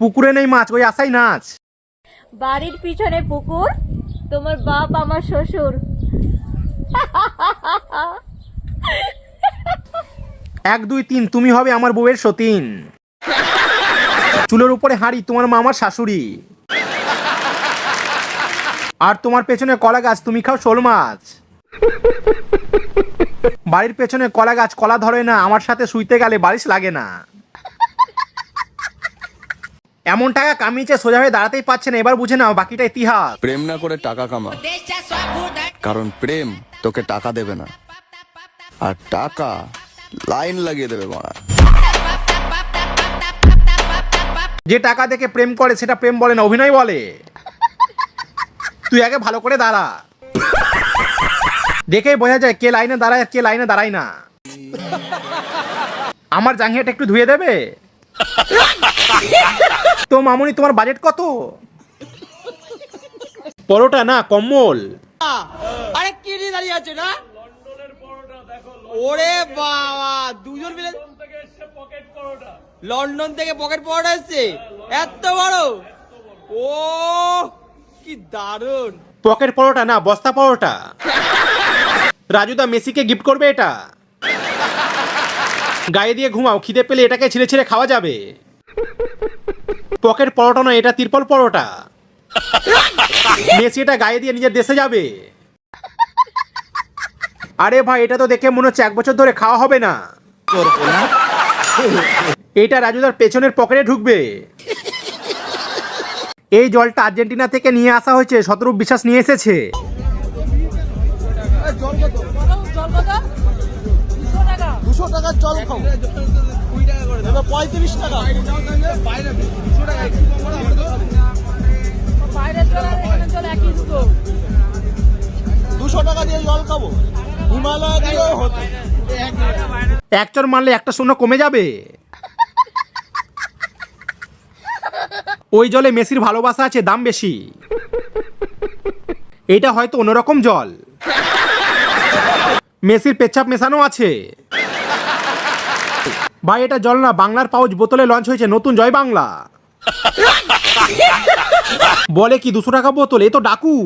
পুকুরে নেই মাছ ওই আসাই নাচ। বাড়ির পিছনে পুকুর? তোমার বাপ আমার শ্বশুর। এক দুই তিন তুমি হবে আমার বউয়ের সতীন। চুলের উপরে হাঁড়ি তোমার মামার শাশুড়ি। আর তোমার পেছনে কলা গাছ তুমি খাও শোল মাছ। বাড়ির পেছনে কলা গাছ কলা ধরে না আমার সাথে শুইতে গেলে বারিশ লাগে না। এমন টাকা কামিয়েছে সোজা হয়ে দাঁড়াতেই পারছে না এবার বুঝে নাও বাকিটা ইতিহাস। প্রেম না করে টাকা কামা। কারণ প্রেম তোকে টাকা দেবে না। আর টাকা লাইন লাগিয়ে দেবে মারা। যে টাকা দেখে প্রেম করে সেটা প্রেম বলে না অভিনয় বলে। তুই আগে ভালো করে দাঁড়া। দেখেই বোঝা যায় কে লাইনে দাঁড়ায় আর কে লাইনে দাঁড়ায় না। আমার জাঙ্গিয়াটা একটু ধুয়ে দেবে? তো মামুনি তোমার বাজেট কত? পরোটা না কম্বল। আরে কি নিয়ে দাঁড়িয়ে আছে না ওরে বাবা দুজন মিলে লন্ডন থেকে পকেট পরোটা। এসছে? এত বড়? ও কি দারুণ। পকেট পরোটা না বস্তা পরোটা। রাজুদা মেসিকে গিফট করবে এটা। গায়ে দিয়ে ঘুমাও খিদে পেলে এটাকে ছিঁড়ে ছিঁড়ে খাওয়া যাবে। পকেট পরোটা নয় এটা তিরপল পরোটা। মেসি এটা গায়ে দিয়ে নিজের দেশে যাবে। আরে ভাই এটা তো দেখে মনে হচ্ছে এক বছর ধরে খাওয়া হবে না। এটা রাজুদার পেছনের পকেটে ঢুকবে। এই জলটা আর্জেন্টিনা থেকে নিয়ে আসা হয়েছে শতরূপ বিশ্বাস নিয়ে এসেছে। দুশো টাকার জল খাও। পঁয়ত্রিশ টাকা। দুশো টাকা দিয়ে জল খাব। হিমালয় দিয়েও হতো। এক মারলে একটা শূন্য কমে যাবে। ওই জলে মেসির ভালোবাসা আছে, দাম বেশি। এটা হয়তো অন্যরকম জল। মেসির পেচ্ছাপ মেশানো আছে। ভাই, এটা জল না, বাংলার পাউচ বোতলে লঞ্চ হয়েছে, নতুন জয় বাংলা। বলে কি, দুশো টাকা বোতল? এ তো ডাকু।